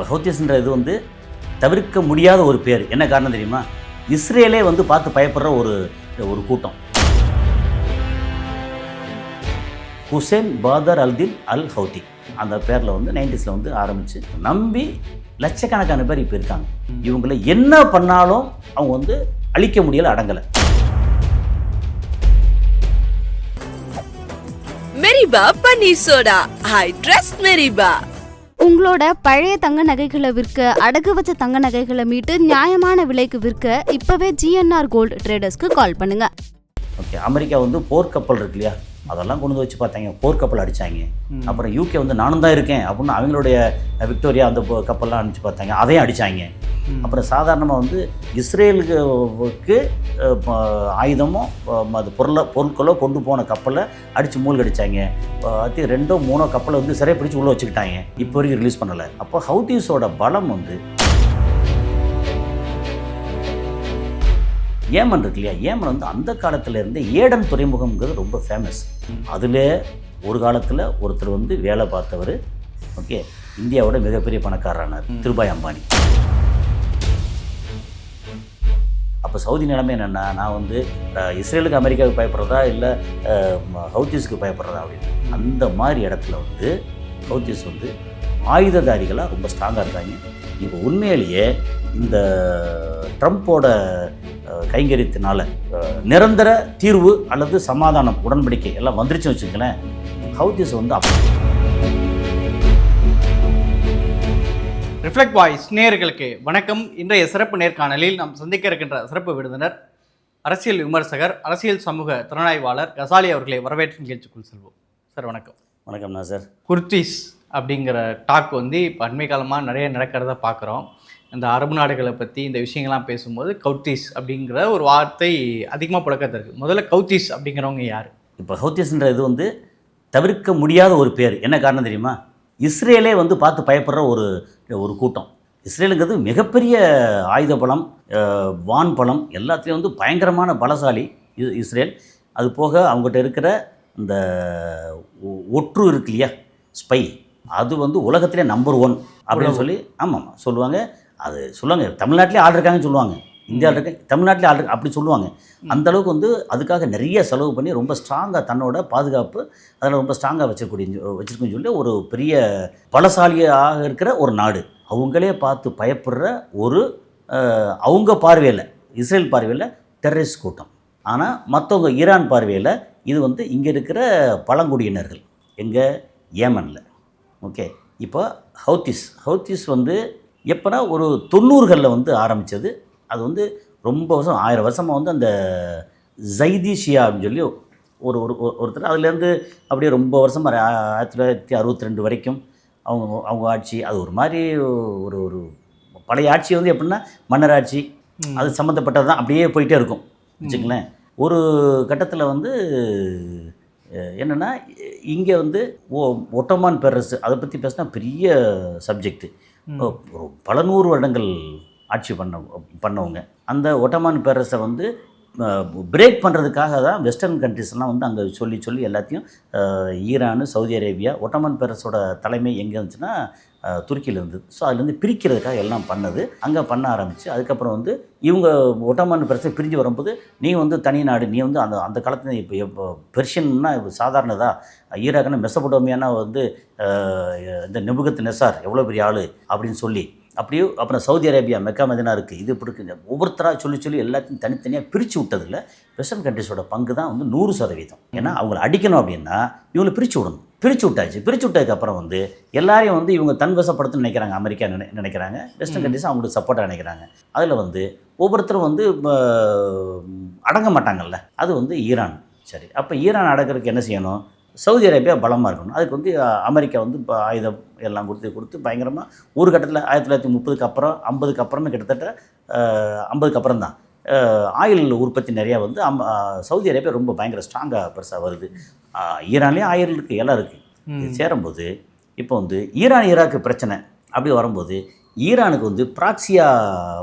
இப்போ சௌத்தியஸ்ன்ற இது வந்து தவிர்க்க முடியாத ஒரு பேர். என்ன காரணம் தெரியுமா? இஸ்ரேலே வந்து பார்த்து பயப்படுற ஒரு ஒரு கூட்டம். Hussein Badr al Din al Houthi அந்த பேரில் வந்து நைன்டிஸில் வந்து ஆரம்பித்து நம்பி லட்சக்கணக்கான பேர் இப்போ இருக்காங்க. இவங்களை என்ன பண்ணாலும் அவங்க வந்து அழிக்க முடியல அடங்கலை. மெரிபா பன்னீர் சோடா ஐ ட்ரஸ்ட் மெரிபா உங்களோட பழைய தங்க நகைகளை விற்க அடகு வச்ச தங்க நகைகளை மீட்டு நியாயமான விலைக்கு விற்க இப்பவே ஜிஎன்ஆர் கோல்டு ட்ரேடர்ஸ்க்கு கால் பண்ணுங்க. ஓகே அமெரிக்கா வந்து போர்க்கப்பல் இருக்கு இல்லையா? அதெல்லாம் கொண்டு வந்து வச்சு பார்த்தாங்க. போர்க்கப்பல் அடித்தாங்க அப்புறம் யூகே வந்து நானும் தான் இருக்கேன் அப்படின்னு அவங்களுடைய விக்டோரியா அந்த கப்பல்லாம் அனுப்பிச்சு பார்த்தாங்க. அதையும் அடித்தாங்க அப்புறம் சாதாரணமாக வந்து இஸ்ரேலுக்கு ஆயுதமோ அது பொருளை பொருட்களோ கொண்டு போன கப்பலை அடித்து மூழ்கடிச்சாங்க. அது ரெண்டோ மூணோ கப்பலை வந்து சிறை பிடிச்சி உள்ளே வச்சுக்கிட்டாங்க. இப்போ வரைக்கும் ரிலீஸ் பண்ணலை. அப்போ ஹவுதீஸோட பலம் வந்து ஏமன் இருக்கு இல்லையா? ஏமன் வந்து அந்த காலத்துல இருந்தே ஏடன் துறைமுகம்ங்கிறது ரொம்ப ஃபேமஸ் அதில் ஒரு காலத்தில் ஒருத்தர் வந்து வேலை பார்த்தவர் ஓகே இந்தியாவோட மிகப்பெரிய பணக்காரரானார் திருபாய் அம்பானி. அப்போ சவுதி நிலைமை என்னென்னா நான் வந்து இஸ்ரேலுக்கு அமெரிக்காவுக்கு பயப்படுறதா இல்லை ஹவுத்திஸ்க்கு பயப்படுறதா அப்படின்னு. அந்த மாதிரி இடத்துல வந்து ஹவுத்திஸ் வந்து ஆயுததாரிகளாக ரொம்ப ஸ்ட்ராங்காக இருக்காங்க. இப்போ உண்மையிலேயே இந்த ட்ரம்ப்போட கைங்கரியத்தினால நிரந்தர தீர்வு அல்லது சமாதானம் உடன்படிக்கை எல்லாம் வந்துருச்சுன்னு வச்சுங்களேன் ஹவுத்திஸ் வந்து அப்ப ரிஃப்ளெக்ட் வாய்ஸ் நேயர்களுக்கு வணக்கம். இன்றைய சிறப்பு நேர்காணலில் நாம் சந்திக்க இருக்கின்ற சிறப்பு விருந்தினர் அரசியல் விமர்சகர் அரசியல் சமூக திறனாய்வாளர் கசாலி அவர்களை வரவேற்று நிகழ்ச்சிக்குள் செல்வோம். சார் வணக்கம். வணக்கம்ண்ணா சார். குர்தீஸ் அப்படிங்கிற டாக் வந்து இப்போ அண்மை காலமாக நிறைய நடக்கிறத பார்க்குறோம் இந்த அரபு நாடுகளை பற்றி இந்த விஷயங்கள்லாம் பேசும்போது கவுத்தீஸ் அப்படிங்கிற ஒரு வார்த்தை அதிகமாக புழக்கத்தில் இருக்குது முதல்ல கவுத்தீஸ் அப்படிங்கிறவங்க யார்? இப்போ ஹவுத்திஸ்ன்ற இது வந்து தவிர்க்க முடியாத ஒரு பேர். என்ன காரணம் தெரியுமா? இஸ்ரேலே வந்து பார்த்து பயப்படுற ஒரு ஒரு கூட்டம். இஸ்ரேலுங்கிறது மிகப்பெரிய ஆயுத பலம் வான் பலம் எல்லாத்துலேயும் வந்து பயங்கரமான பலசாலி இஸ்ரேல். அது போக அவங்ககிட்ட இருக்கிற இந்த ஒற்று இருக்கு இல்லையா? ஸ்பை அது வந்து உலகத்திலே நம்பர் ஒன் அப்படின்னு சொல்லி ஆமாம் சொல்லுவாங்க. அது சொல்லுவாங்க தமிழ்நாட்டிலே ஆள் இருக்காங்கன்னு சொல்லுவாங்க. இந்தியாவில் இருக்க தமிழ்நாட்டிலே ஆள் அப்படி சொல்லுவாங்க. அந்த அளவுக்கு வந்து அதுக்காக நிறைய செலவு பண்ணி ரொம்ப ஸ்ட்ராங்காக தன்னோட பாதுகாப்பு அதில் ரொம்ப ஸ்ட்ராங்காக வச்சிருக்கூடிய வச்சிருக்குன்னு சொல்லி ஒரு பெரிய பலசாலியாக இருக்கிற ஒரு நாடு. அவங்களே பார்த்து பயப்படுற ஒரு அவங்க பார்வையில் இஸ்ரேல் பார்வையில் டெரரிஸ்ட் கூட்டம். ஆனால் மற்றவங்க ஈரான் பார்வையில் இது வந்து இங்கே இருக்கிற பழங்குடியினர்கள். எங்கே? ஏமனில். ஓகே இப்போ ஹவுத்திஸ் ஹவுத்திஸ் வந்து எப்போனா ஒரு தொண்ணூறுகளில் வந்து ஆரம்பித்தது அது வந்து ரொம்ப வருஷம் ஆயிரம் வருஷமாக வந்து அந்த ஜைதீஷியா அப்படின்னு சொல்லி ஒரு ஒரு ஒரு- ஒருத்தர். அதுலேருந்து அப்படியே ரொம்ப வருஷமாக ஆயிரத்தி தொள்ளாயிரத்தி அறுபத்தி ரெண்டு வரைக்கும் அவங்க அவங்க ஆட்சி. அது ஒரு மாதிரி ஒரு ஒரு பழைய ஆட்சி வந்து எப்படின்னா மன்னர் ஆட்சி. அது சம்மந்தப்பட்டது தான். அப்படியே போயிட்டே இருக்கும். வச்சுங்களேன் ஒரு கட்டத்தில் வந்து என்னன்னா இங்கே வந்து ஒட்டமான் பேரரசு. அதை பற்றி பேசினா பெரிய சப்ஜெக்ட்டு. பல நூறு வருடங்கள் ஆட்சி பண்ண பண்ணவங்க. அந்த ஒட்டமான் பேரரசை வந்து பிரேக் பண்ணுறதுக்காக தான் வெஸ்டர்ன் கண்ட்ரிஸ்லாம் வந்து அங்கே சொல்லி சொல்லி எல்லாத்தையும் ஈரானு சவுதி அரேபியா ஒட்டமான் பேரரசோட தலைமை எங்கே இருந்துச்சுன்னா துருக்கியில் இருந்தது ஸோ அதுலேருந்து பிரிக்கிறதுக்காக எல்லாம் பண்ணது. அங்கே பண்ண ஆரம்பித்து அதுக்கப்புறம் வந்து இவங்க ஒட்டமான பேரரசை பிரிஞ்சு வரும்போது நீ வந்து தனி நாடு நீ வந்து அந்த அந்த காலத்தில் இப்போ இப்போ பெர்ஷியன்னா இப்போ சாதாரணதா ஈராக்னா மெசபடோமியானா வந்து இந்த நெபுகத்து நெசார் எவ்வளோ பெரிய ஆள் அப்படின்னு சொல்லி அப்படியே அப்புறம் சவுதி அரேபியா மெக்கா மதினா இருக்குது இது இப்படி இருக்குங்க ஒவ்வொருத்தராக சொல்லி சொல்லி எல்லாத்தையும் தனித்தனியாக பிரித்து விட்டதில் வெஸ்டர்ன் கண்ட்ரிஸோட பங்கு தான் வந்து நூறு சதவீதம். ஏன்னா அவங்கள அடிக்கணும் அப்படின்னா இவங்களை பிரித்து விடணும். பிரித்து விட்டாச்சு. பிரித்து விட்டதுக்கப்புறம் வந்து எல்லாரையும் வந்து இவங்க தன்வசப்படுத்தணும்னு நினைக்கிறாங்க. அமெரிக்கா நினை நினைக்கிறாங்க. வெஸ்டர்ன் கண்ட்ரிஸ் அவங்களுக்கு சப்போர்ட்டாக நினைக்கிறாங்க. அதில் வந்து ஒவ்வொருத்தரும் வந்து அடங்க மாட்டாங்கல்ல. அது வந்து ஈரான். சரி. அப்போ ஈரான் அடக்கிறதுக்கு என்ன செய்யணும்? சவுதி அரேபியா பலமாக இருக்கணும். அதுக்கு வந்து அமெரிக்கா வந்து இப்போ ஆயுதம் எல்லாம் கொடுத்து கொடுத்து பயங்கரமாக ஒரு கட்டத்தில் ஆயிரத்தி தொள்ளாயிரத்தி முப்பதுக்கு அப்புறம் ஐம்பதுக்கு அப்புறமே கிட்டத்தட்ட ஐம்பதுக்கு அப்புறம் தான். ஆயில் உற்பத்தி நிறையா வந்து அம் சவுதி அரேபியா ரொம்ப பயங்கர ஸ்ட்ராங்காக பெருசாக வருது. ஈரான்லேயும் ஆயில் இருக்குது எல்லாம் இருக்குது சேரும்போது இப்போ வந்து ஈரான் ஈராக்கு பிரச்சனை அப்படி வரும்போது ஈரானுக்கு வந்து ப்ராக்சியா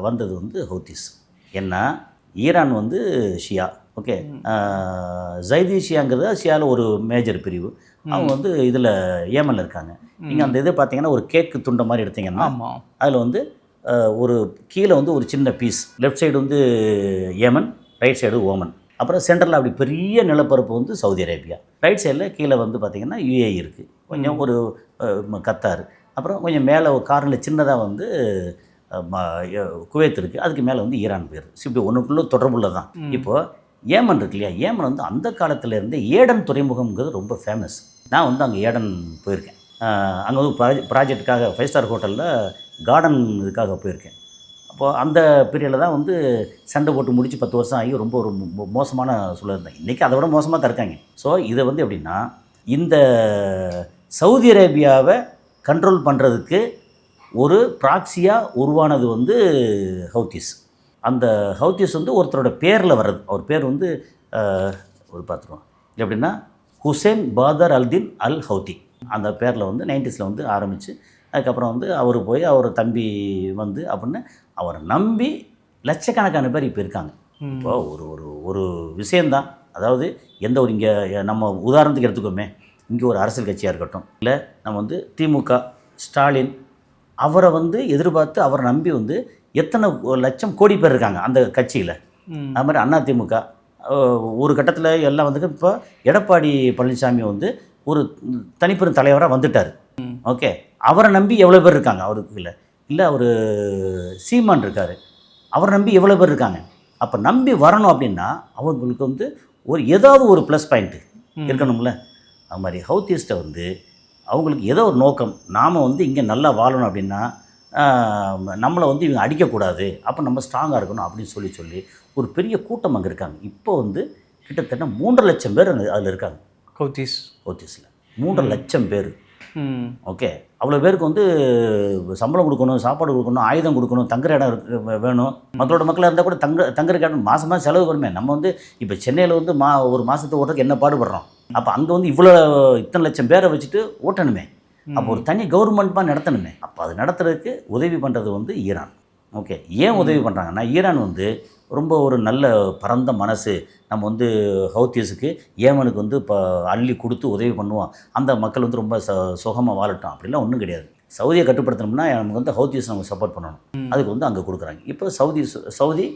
வந்தது வந்து ஹவுத்திஸ் என்ன ஈரான் வந்து ஷியா. ஓகே. ஜைதி ஷியாங்கிறது ஷியாவில் ஒரு மேஜர் பிரிவு. அவங்க வந்து இதில் ஏமனில் இருக்காங்க. நீங்கள் அந்த இது பார்த்தீங்கன்னா ஒரு கேக்கு துண்டை மாதிரி எடுத்தீங்கன்னா அதில் வந்து ஒரு கீழே வந்து ஒரு சின்ன பீஸ் லெஃப்ட் சைடு வந்து ஏமன் ரைட் சைடு ஓமன் அப்புறம் சென்டரில் அப்படி பெரிய நிலப்பரப்பு வந்து சவுதி அரேபியா. ரைட் சைடில் கீழே வந்து பார்த்திங்கன்னா யுஏஇ இருக்குது கொஞ்சம் ஒரு கத்தார் அப்புறம் கொஞ்சம் மேலே ஒரு காரில் சின்னதாக வந்து குவைத் இருக்குது அதுக்கு மேலே வந்து ஈரான் பேர். இப்படி ஒன்றுக்குள்ளே தொடர்புள்ள தான் இப்போது ஏமன் இருக்கு இல்லையா? ஏமன் வந்து அந்த காலத்திலேருந்தே ஏடன் துறைமுகம்ங்கிறது ரொம்ப ஃபேமஸ் நான் வந்து அங்கே ஏடன் போயிருக்கேன். அங்கே வந்து ப்ராஜெ ப்ராஜெக்ட்டுக்காக ஃபைவ் ஸ்டார் ஹோட்டலில் கார்டன் இதுக்காக போயிருக்கேன். அப்போது அந்த பீரியடில் தான் வந்து சண்டை போட்டு முடித்து பத்து வருஷம் ஆகி ரொம்ப ஒரு மோ- மோசமான சூழல் இருந்தேன். இன்றைக்கி அதை விட மோசமாக தான் இருக்காங்க. ஸோ இதை வந்து எப்படின்னா இந்த சவுதி அரேபியாவை கண்ட்ரோல் பண்ணுறதுக்கு ஒரு ப்ராக்சியாக உருவானது வந்து ஹவுத்திஸ். அந்த ஹவுத்திஸ் வந்து ஒருத்தரோட பேரில் வர்றது. அவர் பேர் வந்து ஒரு பார்த்துருவோம் எப்படின்னா Hussein Badr al Din al Houthi அந்த பேரில் வந்து நைன்டிஸில் வந்து ஆரம்பித்து அதுக்கப்புறம் வந்து அவர் போய் அவர் தம்பி வந்து அப்படின்னு அவரை நம்பி லட்சக்கணக்கான பேர் இப்போ இருக்காங்க. இப்போ ஒரு ஒரு ஒரு விஷயந்தான் அதாவது எந்த ஒரு இங்கே நம்ம உதாரணத்துக்கு எடுத்துக்கோமே. இங்கே ஒரு அரசியல் கட்சியாக இருக்கட்டும் இல்லை நம்ம வந்து திமுக ஸ்டாலின் அவரை வந்து எதிர்பார்த்து அவரை நம்பி வந்து எத்தனை லட்சம் கோடி பேர் இருக்காங்க அந்த கட்சியில். அது மாதிரி அண்ணா திமுக ஒரு கட்டத்தில் எல்லாம் வந்து இப்போ எடப்பாடி பழனிசாமி வந்து ஒரு தனிப்பெரும் தலைவராக வந்துட்டார். ஓகே. அவரை நம்பி எவ்வளோ பேர் இருக்காங்க அவருக்கு இல்லை. இல்லை அவர் சீமான் இருக்கார். அவரை நம்பி எவ்வளோ பேர் இருக்காங்க. அப்போ நம்பி வரணும் அப்படின்னா அவங்களுக்கு வந்து ஒரு ஏதாவது ஒரு ப்ளஸ் பாயிண்ட்டு இருக்கணும்ல. அது மாதிரி ஹவுத்திஸ்ட்டை வந்து அவங்களுக்கு ஏதோ ஒரு நோக்கம். நாம் வந்து இங்கே நல்லா வாழணும் அப்படின்னா நம்மளை வந்து இவங்க அடிக்கக்கூடாது அப்போ நம்ம ஸ்ட்ராங்காக இருக்கணும் அப்படின்னு சொல்லி சொல்லி ஒரு பெரிய கூட்டம் அங்கே இருக்காங்க. இப்போ வந்து கிட்டத்தட்ட மூன்றரை லட்சம் பேர் அங்கே அதில் இருக்காங்க. கௌதீஸ் ஹவுத்திஸில் மூன்றரை லட்சம் பேர். ஓகே. அவ்வளோ பேருக்கு வந்து சம்பளம் கொடுக்கணும் சாப்பாடு கொடுக்கணும் ஆயுதம் கொடுக்கணும் தங்குற இடம் வேணும். மக்களோட மக்களாக இருந்தால் கூட தங்க தங்குறதுக்கு இடம் மாதம் மாதம் செலவு வருமே. நம்ம வந்து இப்போ சென்னையில் வந்து மா ஒரு மாதத்துக்கு ஓட்டுறதுக்கு என்ன பாடுபடுறோம்? அப்போ அங்கே வந்து இவ்வளோ இத்தனை லட்சம் பேரை வச்சுட்டு ஓட்டணுமே. அப்போ ஒரு தனி கவர்மெண்ட்மாக நடத்தணுமே. அப்போ அது நடத்துறதுக்கு உதவி பண்ணுறது வந்து ஈரான். ஓகே ஏன் உதவி பண்ணுறாங்கன்னா ஈரான் வந்து ரொம்ப ஒரு நல்ல பரந்த மனசு. நம்ம வந்து ஹவுத்தியஸுக்கு ஏமனுக்கு வந்து இப்போ அள்ளி கொடுத்து உதவி பண்ணுவோம் அந்த மக்கள் வந்து ரொம்ப ச சுகமாக வாழட்டும். அப்படிலாம் ஒன்றும் கிடையாது. சவுதியை கட்டுப்படுத்தணும்னா நமக்கு வந்து ஹவுத்தியஸ் நம்ம சப்போர்ட் பண்ணணும். அதுக்கு வந்து அங்கே கொடுக்குறாங்க. இப்போ சவுதி சவுதி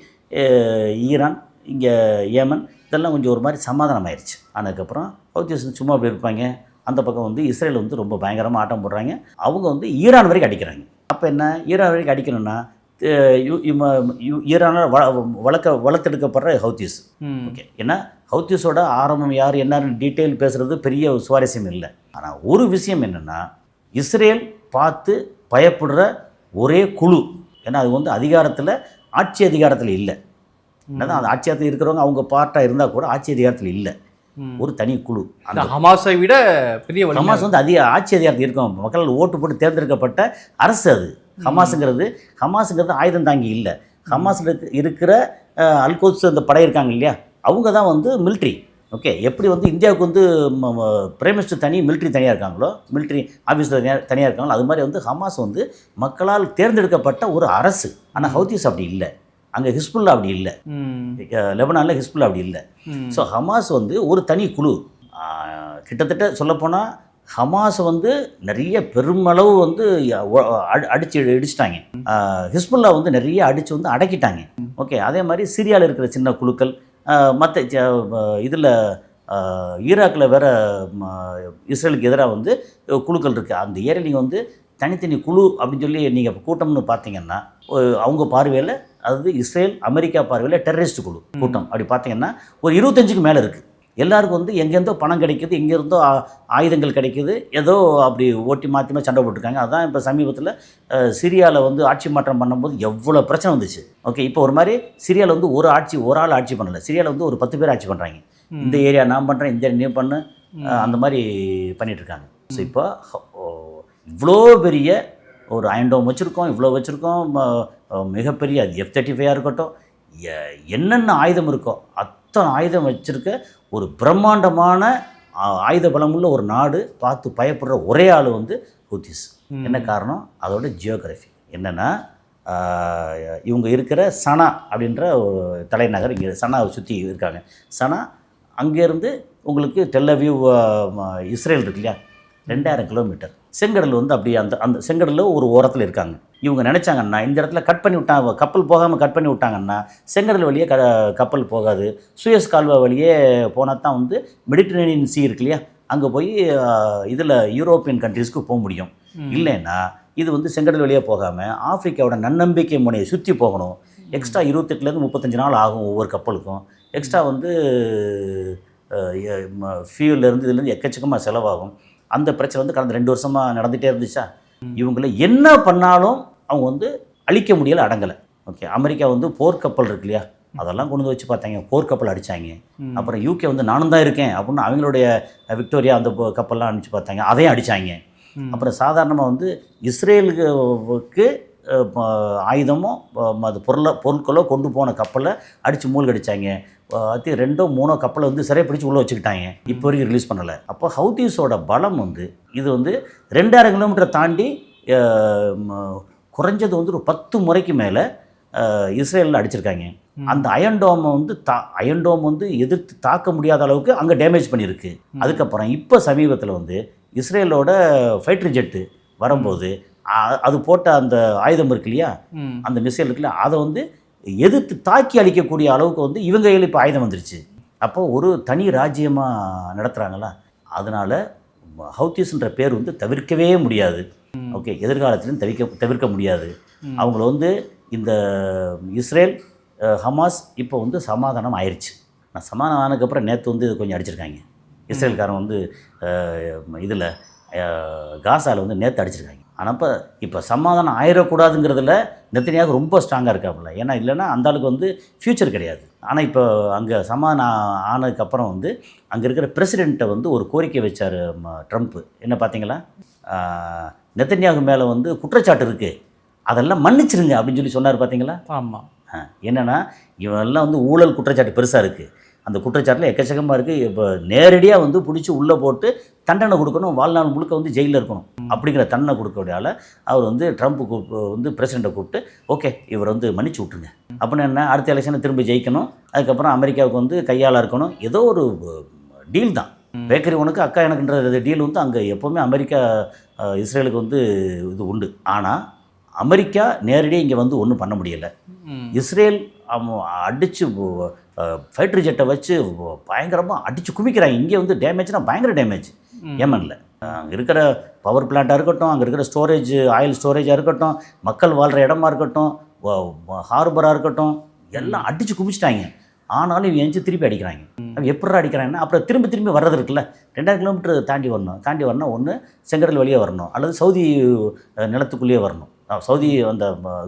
ஈரான் இங்கே ஏமன் இதெல்லாம் கொஞ்சம் ஒரு மாதிரி சமாதானம் ஆயிடுச்சு ஆனதுக்கப்புறம் ஹவுத்தியஸ் சும்மா அப்படி இருப்பாங்க. அந்த பக்கம் வந்து இஸ்ரேல் வந்து ரொம்ப பயங்கரமாக ஆட்டம் போடுறாங்க. அவங்க வந்து ஈரான் வரைக்கும் அடிக்கிறாங்க. அப்போ என்ன? ஈரான் வரைக்கும் அடிக்கணும்னா ஈரானால் வ வளர்க்க வளர்த்தெடுக்கப்படுற ஹவுத்திஸ். ஓகே. ஏன்னா ஹவுத்திஸோட ஆரம்பம் யார் என்னன்னு டீட்டெயில் பேசுகிறது பெரிய சுவாரஸ்யம் இல்லை. ஆனால் ஒரு விஷயம் என்னென்னா இஸ்ரேல் பார்த்து பயப்படுற ஒரே குழு. ஏன்னா அது வந்து அதிகாரத்தில் ஆட்சி அதிகாரத்தில் இல்லை. என்னதான் அது ஆட்சி இருக்கிறவங்க அவங்க பார்ட்டாக இருந்தால் கூட ஆட்சி அதிகாரத்தில் இல்லை. ஒரு தனி குழு. அந்த ஹமாஸை விட பெரிய ஹமாஸ் வந்து அதிக ஆட்சி அதிகாரத்தில் இருக்கும். மக்கள் ஓட்டு போட்டு தேர்ந்தெடுக்கப்பட்ட அரசு அது. ஹமாஸுங்கிறது ஹமாஸுங்கிறது ஆயுதம் தாங்கி இல்லை. ஹமாஸில் இருக்க- இருக்கிற அஹ், அல்கோத்ஸ் அந்த படை இருக்காங்க இல்லையா? அவங்க தான் வந்து மிலிட்ரி ஓகே எப்படி வந்து இந்தியாவுக்கு வந்து பிரைம் மினிஸ்டர் தனி மிலிட்ரி தனியாக இருக்காங்களோ மிலிட்ரி ஆஃபீஸில் தனியாக தனியாக இருக்காங்களோ அது மாதிரி வந்து ஹமாஸ் வந்து மக்களால் தேர்ந்தெடுக்கப்பட்ட ஒரு அரசு. ஆனால் ஹவுத்திஸ் அப்படி இல்லை. அங்கே ஹிஸ்புல்லா அப்படி இல்லை. லெபனானில் ஹிஸ்புல்லா அப்படி இல்லை. ஸோ ஹமாஸ் வந்து ஒரு தனி குழு. கிட்டத்தட்ட சொல்லப்போனால் ஹமாஸ் வந்து நிறைய பெருமளவு வந்து அடிச்சு இடிச்சிட்டாங்க. ஹிஸ்புல்லா வந்து நிறைய அடித்து வந்து அடக்கிட்டாங்க. ஓகே அதே மாதிரி சிரியாவில் இருக்கிற சின்ன குழுக்கள் மற்ற இதில் ஈராக்கில் வேற இஸ்ரேலுக்கு எதிராக வந்து குழுக்கள் இருக்குது அந்த ஏரியா நீங்கள் வந்து தனித்தனி குழு அப்படின்னு சொல்லி நீங்கள் கூட்டம்னு பார்த்தீங்கன்னா அவங்க பார்வையில் அதாவது இஸ்ரேல் அமெரிக்கா பார்வையில் டெரரிஸ்ட் குழு கூட்டம். அப்படி பார்த்தீங்கன்னா ஒரு இருபத்தஞ்சுக்கு மேலே இருக்குது எல்லாருக்கும் வந்து எங்கேருந்தோ பணம் கிடைக்குது எங்கேருந்தோ ஆயுதங்கள் கிடைக்குது ஏதோ அப்படி ஓட்டி மாற்றி சண்டை போட்டிருக்காங்க. அதான் இப்போ சமீபத்தில் சிரியாவில் வந்து ஆட்சி மாற்றம் பண்ணும்போது எவ்வளோ பிரச்சனை வந்துச்சு. ஓகே இப்போ ஒரு மாதிரி சிரியாவில் வந்து ஒரு ஆட்சி ஒரு ஆள் ஆட்சி பண்ணல. சிரியாவில் வந்து ஒரு பத்து பேர் ஆட்சி பண்ணுறாங்க இந்த ஏரியா நான் பண்ணுறேன் இந்த ஏரியா நீ பண்ணு அந்த மாதிரி பண்ணிட்டு இருக்காங்க. ஸோ இப்போ இவ்வளோ பெரிய ஒரு அயன்டோம் வச்சுருக்கோம் இவ்வளோ வச்சுருக்கோம் மிகப்பெரிய அது எஃப் தேர்ட்டி ஃபைவாக இருக்கட்டும் என்னென்ன ஆயுதம் இருக்கோ அத்தனை ஆயுதம் வச்சுருக்க ஒரு பிரம்மாண்டமான ஆயுத பலமுள்ள ஒரு நாடு பார்த்து பயப்படுற ஒரே ஆள் வந்து ஹூத்திஸ் என்ன காரணம்? அதோட ஜியோகிராஃபி என்னென்னா இவங்க இருக்கிற சனா அப்படின்ற ஒரு தலைநகர் இங்கே சனாவை சுற்றி இருக்காங்க. சனா அங்கேருந்து உங்களுக்கு டெல்லவியூ இஸ்ரேல் இருக்கு இல்லையா? ரெண்டாயிரம் கிலோமீட்டர். செங்கடல் வந்து அப்படி அந்த அந்த செங்கடலில் ஒரு ஓரத்தில் இருக்காங்க. இவங்க நினச்சாங்கன்னா இந்த இடத்துல கட் பண்ணி விட்டாங்க கப்பல் போகாமல் கட் பண்ணி விட்டாங்கன்னா செங்கடல் வழியே க கப்பல் போகாது. சுயஸ் கால்வா வழியே போனால் தான் வந்து மெடிட்டரேனியன் சீ இருக்கு இல்லையா? அங்கே போய் இதில் யூரோப்பியன் கண்ட்ரீஸ்க்கு போக முடியும். இல்லைன்னா இது வந்து செங்கடல் வழியாக போகாமல் ஆப்பிரிக்காவோட நன்னம்பிக்கை முனையை சுற்றி போகணும். எக்ஸ்ட்ரா இருபத்தெட்டுலேருந்து முப்பத்தஞ்சு நாள் ஆகும் ஒவ்வொரு கப்பலுக்கும் எக்ஸ்ட்ரா வந்து ஃபியூல்லேருந்து இதுலேருந்து எக்கச்சக்கமாக செலவாகும். அந்த பிரச்சனை வந்து கடந்த ரெண்டு வருஷமாக நடந்துகிட்டே இருந்துச்சா? இவங்கள என்ன பண்ணாலும் அவங்க வந்து அழிக்க முடியலை அடங்கலை. ஓகே அமெரிக்கா வந்து போர்க்கப்பல் இருக்கு இல்லையா? அதெல்லாம் கொண்டு வந்து வச்சு பார்த்தாங்க. போர்க்கப்பல் அடித்தாங்க அப்புறம் யூகே வந்து நானும் தான் இருக்கேன் அப்படின்னு அவங்களுடைய விக்டோரியா அந்த கப்பல்லாம் அனுப்பிச்சு பார்த்தாங்க. அதையும் அடித்தாங்க அப்புறம் சாதாரணமாக வந்து இஸ்ரேலுக்கு ஆயுதமோ அது பொருளை பொருட்களோ கொண்டு போன கப்பலை அடித்து மூழ்கடிச்சாங்க. அத்தி ரெண்டோ மூணோ கப்பலை வந்து சிறை பிடிச்சி உள்ளே வச்சுக்கிட்டாங்க. இப்போ வரைக்கும் ரிலீஸ் பண்ணலை. அப்போ ஹவுதீஸோட பலம் வந்து இது வந்து ரெண்டாயிரம் கிலோமீட்டர் தாண்டி குறைஞ்சது வந்து ஒரு பத்து முறைக்கு மேலே இஸ்ரேலில் அடிச்சிருக்காங்க. அந்த அயன்டோமை வந்து தா அயன்டோம் வந்து எதிர்த்து தாக்க முடியாத அளவுக்கு அங்கே டேமேஜ் பண்ணியிருக்கு. அதுக்கப்புறம் இப்போ சமீபத்தில் வந்து இஸ்ரேலோட ஃபைட்டர் ஜெட்டு வரும்போது அது போட்ட அந்த ஆயுதம் இருக்கு இல்லையா. அந்த மிசைல் இருக்குல்ல அதை வந்து எதிர்த்து தாக்கி அழிக்கக்கூடிய அளவுக்கு வந்து இவங்க கையில் இப்போ ஆயுதம் வந்துருச்சு. அப்போ ஒரு தனி ராஜ்யமாக நடத்துகிறாங்களா அதனால் ஹவுத்தீஸ்ன்ற பேர் வந்து தவிர்க்கவே முடியாது. ஓகே எதிர்காலத்திலும் தவிர்க்க தவிர்க்க முடியாது. அவங்கள வந்து இந்த இஸ்ரேல் ஹமாஸ் இப்போ வந்து சமாதானம் ஆயிடுச்சு நான் சமாதானம் ஆனதுக்கப்புறம் நேற்று வந்து கொஞ்சம் அடிச்சிருக்காங்க. இஸ்ரேல்காரன் வந்து இதில் காசாவில் வந்து நேற்று அடிச்சிருக்காங்க. ஆனால் இப்போ இப்போ சமாதானம் ஆயிடக்கூடாதுங்கிறதுல நெத்தனியாக ரொம்ப ஸ்ட்ராங்காக இருக்காப்புல. ஏன்னா இல்லைன்னா அந்த ஆளுக்கு வந்து ஃப்யூச்சர் கிடையாது. ஆனால் இப்போ அங்கே சமாதானம் ஆனதுக்கப்புறம் வந்து அங்கே இருக்கிற பிரசிடெண்ட்டை வந்து ஒரு கோரிக்கை வச்சார் ட்ரம்ப்பு என்ன பார்த்தீங்களா நெத்தன்யாகு மேலே வந்து குற்றச்சாட்டு இருக்குது அதெல்லாம் மன்னிச்சிருங்க அப்படின்னு சொல்லி சொன்னார் பார்த்தீங்களா ஆமாம் ஆ, என்னன்னா இவெல்லாம் வந்து ஊழல் குற்றச்சாட்டு பெருசாக இருக்குது அந்த குற்றச்சாட்டில் எக்கச்சக்கமாக இருக்குது இப்போ நேரடியாக வந்து பிடிச்சி உள்ளே போட்டு தண்டனை கொடுக்கணும் வாழ்நாள் முழுக்க வந்து ஜெயிலில் இருக்கணும் அப்படிங்கிற தண்டனை கொடுக்கறதால அவர் வந்து ட்ரம்ப் வந்து பிரசிடெண்ட்டை கூப்பிட்டு ஓகே இவர் வந்து மன்னிச்சு விட்ருங்க அப்படின்னு என்ன? அடுத்த எலெக்ஷனை திரும்ப ஜெயிக்கணும். அதுக்கப்புறம் அமெரிக்காவுக்கு வந்து கையாளாக இருக்கணும். ஏதோ ஒரு டீல் தான். பேக்கரி உனக்கு அக்கா எனக்குன்ற டீல் வந்து அங்கே எப்போவுமே அமெரிக்கா இஸ்ரேலுக்கு வந்து இது உண்டு. ஆனால் அமெரிக்கா நேரடியாக இங்கே வந்து ஒன்றும் பண்ண முடியலை. இஸ்ரேல் அடித்து ஃபைட்டர் ஜெட்டை வச்சு பயங்கரமாக அடித்து குமிக்கிறாங்க. இங்கே வந்து டேமேஜ்னா பயங்கர டேமேஜ் ஏமனில். அங்கே இருக்கிற பவர் பிளான்ட்டாக இருக்கட்டும் அங்கே இருக்கிற ஸ்டோரேஜ் ஆயில் ஸ்டோரேஜாக இருக்கட்டும் மக்கள் வாழ்கிற இடமா இருக்கட்டும் ஹார்பராக இருக்கட்டும் எல்லாம் அடித்து குமிச்சிட்டாங்க. ஆனாலும் இவன் எஞ்சி திருப்பி அடிக்கிறாங்க. அவன் எப்படி அடிக்கிறாங்கன்னா அப்புறம் திரும்ப திரும்பி வர்றது இருக்குல்ல. ரெண்டாயிரம் கிலோமீட்டர் தாண்டி வரணும். தாண்டி வரணும் ஒன்று செங்கடல் வழியே வரணும். அல்லது சவுதி நிலத்துக்குள்ளேயே வரணும். சவுதி அந்த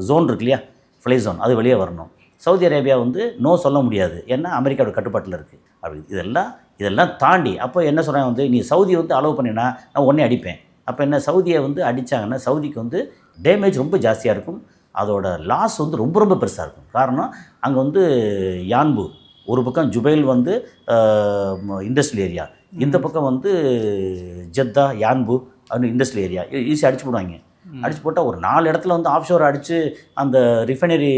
ஜோன் இருக்கு இல்லையா? ஃப்ளை ஜோன் அது வெளியே வரணும். சவுதி அரேபியா வந்து நோ சொல்ல முடியாது. ஏன்னா அமெரிக்காவோட கட்டுப்பாட்டில் இருக்குது அப்படி இதெல்லாம் இதெல்லாம் தாண்டி அப்போ என்ன சொல்கிறாங்க வந்து நீ சவுதி வந்து அலோவ் பண்ணினா நான் உடனே அடிப்பேன். அப்போ என்ன சவுதியை வந்து அடித்தாங்கன்னா சவுதிக்கு வந்து டேமேஜ் ரொம்ப ஜாஸ்தியாக இருக்கும். அதோட லாஸ் வந்து ரொம்ப ரொம்ப பெருசாக இருக்கும். காரணம் அங்கே வந்து யான்பு ஒரு பக்கம் ஜுபைல் வந்து இண்டஸ்ட்ரியல் ஏரியா இந்த பக்கம் வந்து ஜெத்தா யான்பு அப்படின்னு இண்டஸ்ட்ரியல் ஏரியா ஈஸியாக அடிச்சு போடுவாங்க. அடிச்சு போட்டால் ஒரு நாலு இடத்துல வந்து ஆஃப்ஷோர் அடித்து அந்த ரிஃபைனரி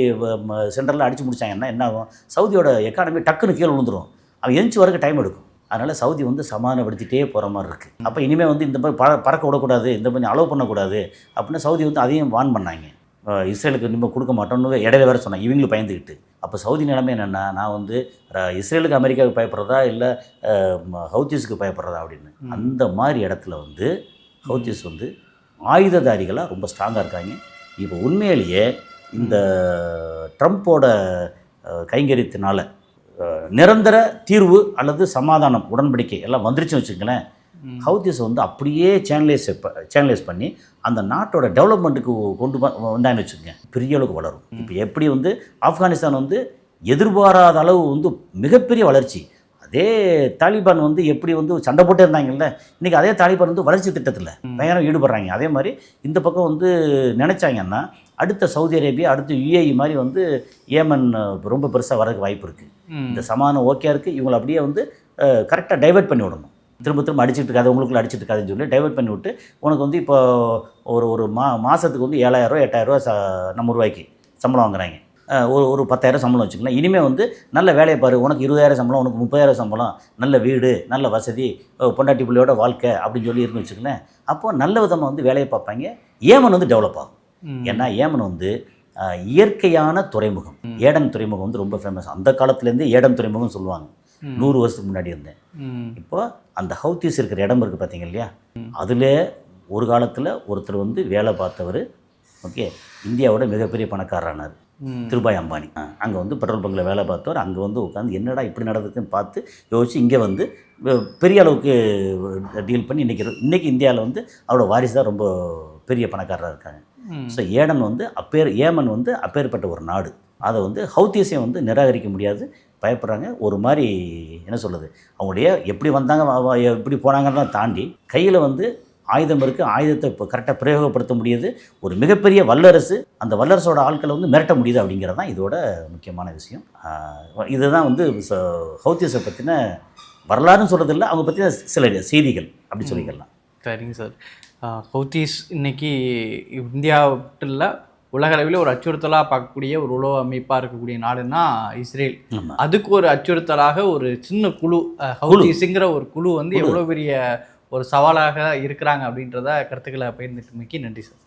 சென்டரில் அடித்து முடிச்சாங்கன்னா என்ன ஆகும்? சவுதியோட எக்கானமி டக்குன்னு கீழே விழுந்துரும். அவன் எந்திச்சு வரக்கு டைம் எடுக்கும். அதனால் சவுதி வந்து சமாதானப்படுத்திட்டே போகிற மாதிரி இருக்குது அப்போ இனிமேல் வந்து இந்த மாதிரி பற பறக்க விடக்கூடாது இந்த மாதிரி அலோவ் பண்ணக்கூடாது அப்படின்னு சவுதி வந்து அதையும் வான் பண்ணாங்க. இஸ்ரேலுக்கு இனிமேல் கொடுக்க மாட்டோம்னு இடையில வேற சொன்னாங்க. இவங்களும் பயந்துக்கிட்டு அப்போ சவுதி நிலைமை என்னென்னா நான் வந்து இஸ்ரேலுக்கு அமெரிக்காவுக்கு பயப்படுறதா இல்லை ஹவுத்தீஸுக்கு பயப்படுறதா அப்படின்னு. அந்த மாதிரி இடத்துல வந்து ஹவுத்தீஸ் வந்து ஆயுததாரிகளாக ரொம்ப ஸ்ட்ராங்காக இருக்காங்க. இப்போ உண்மையிலேயே இந்த ட்ரம்ப்போட கைங்கரியத்தினால நிரந்தர தீர்வு அல்லது சமாதானம் உடன்படிக்கை எல்லாம் வந்துருச்சுன்னு வச்சுங்களேன் ஹவுத்தீஸ் வந்து அப்படியே சேனலைஸ் சேனலைஸ் பண்ணி அந்த நாட்டோட டெவலப்மெண்ட்டுக்கு கொண்டு வந்தான்னு வச்சுக்கோங்க. பெரிய அளவுக்கு வளரும். இப்போ எப்படி வந்து ஆப்கானிஸ்தான் வந்து எதிர்பாராத அளவு வந்து மிகப்பெரிய வளர்ச்சி. அதே தாலிபான் வந்து எப்படி வந்து சண்டை போட்டே இருந்தாங்கல்ல இன்றைக்கி அதே தாலிபான் வந்து வளர்ச்சி திட்டத்தில் பயங்கரம் ஈடுபடுறாங்க. அதே மாதிரி இந்த பக்கம் வந்து நினச்சாங்கன்னா அடுத்த சவுதி அரேபியா அடுத்த யுஏஇ மாதிரி வந்து ஏமன் ரொம்ப பெருசாக வரதுக்கு வாய்ப்பு இருக்குது. இந்த சமாதானம் ஓகே இருக்குது இவங்களை அப்படியே வந்து கரெக்டாக டைவர்ட் பண்ணி விடணும். திரும்ப திரும்ப அடிச்சிட்டு இருக்காது உங்களுக்குள்ள அடிச்சிட்டு இருக்காதுன்னு சொல்லி டைவர்ட் பண்ணி விட்டு உனக்கு வந்து இப்போ ஒரு ஒரு மா மாதத்துக்கு வந்து ஏழாயிரரூவா எட்டாயிரரூவா ச நம்ம ரூபாய்க்கு சம்பளம் வாங்குறாங்க. ஒரு ஒரு பத்தாயிரம் சம்பளம் வச்சுக்கலாம். இனிமேல் வந்து நல்ல வேலையை பாரு உனக்கு இருபதாயிரம் சம்பளம் உனக்கு முப்பதாயிரம் சம்பளம் நல்ல வீடு நல்ல வசதி பொண்டாட்டி பிள்ளையோட வாழ்க்கை அப்படின்னு சொல்லி இருந்து வச்சுக்கலாம் அப்போ நல்ல விதமாக வந்து வேலையை பார்ப்பாங்க. ஏமன் வந்து டெவலப் ஆகும். ஏன்னா ஏமன் வந்து இயற்கையான துறைமுகம். ஏடன் துறைமுகம் வந்து ரொம்ப ஃபேமஸ் அந்த காலத்துலேருந்து ஏடன் துறைமுகம் சொல்லுவாங்க. நூறு வருஷத்துக்கு முன்னாடி இருந்தேன். இப்போ அந்த ஹவுத்தீஸ் இருக்கிற இடம் இருக்குது பார்த்தீங்க இல்லையா? அதில் ஒரு காலத்தில் ஒருத்தர் வந்து வேலை பார்த்தவர் ஓகே இந்தியாவோட மிகப்பெரிய பணக்காரரானார். திருபாய் அம்பானி. அங்கே வந்து பெட்ரோல் பங்கில் வேலை பார்த்தவர் அங்கே வந்து உட்காந்து என்னடா இப்படி நடக்குதுன்னு பார்த்து யோசிச்சு இங்கே வந்து பெரிய அளவுக்கு டீல் பண்ணி இன்றைக்கி இன்றைக்கி இந்தியாவில் வந்து அவரோட வாரிசு தான் ரொம்ப பெரிய பணக்காரராக இருக்காங்க. ஸோ ஏடன் வந்து அப்பேர் ஏமன் வந்து அப்பேற்பட்ட ஒரு நாடு. அதை வந்து ஹவுத்தீஸையும் வந்து நிராகரிக்க முடியாது. பயப்படுறாங்க. ஒரு மாதிரி என்ன சொல்கிறது அவங்களுடைய எப்படி வந்தாங்க எப்படி போனாங்கன்னு தாண்டி கையில் வந்து ஆயுதம் இருக்குது ஆயுதத்தை இப்போ கரெக்டாக பிரயோகப்படுத்த முடியுது. ஒரு மிகப்பெரிய வல்லரசு அந்த வல்லரசோட ஆட்களை வந்து மிரட்ட முடியுது அப்படிங்கிறது தான் இதோட முக்கியமான விஷயம். இதுதான் வந்து ஹவுத்தீஸை பற்றின வரலாறுன்னு சொல்கிறது இல்லை அவங்க பற்றின சில செய்திகள் அப்படி சொல்லிக்கலாம். சரிங்க சார். ஹவுத்தீஸ் இன்னைக்கு இந்தியா மட்டும் இல்லை உலக அளவில் ஒரு அச்சுறுத்தலாக பார்க்கக்கூடிய ஒரு உலக அமைப்பாக இருக்கக்கூடிய நாடுன்னா இஸ்ரேல். அதுக்கு ஒரு அச்சுறுத்தலாக ஒரு சின்ன குழு ஹவுத்தீஸுங்கிற ஒரு குழு வந்து எவ்வளோ பெரிய ஒரு சவாலாக இருக்கிறாங்க அப்படின்றத கருத்துக்களை பகிர்ந்துட்டு நன்றி சார்.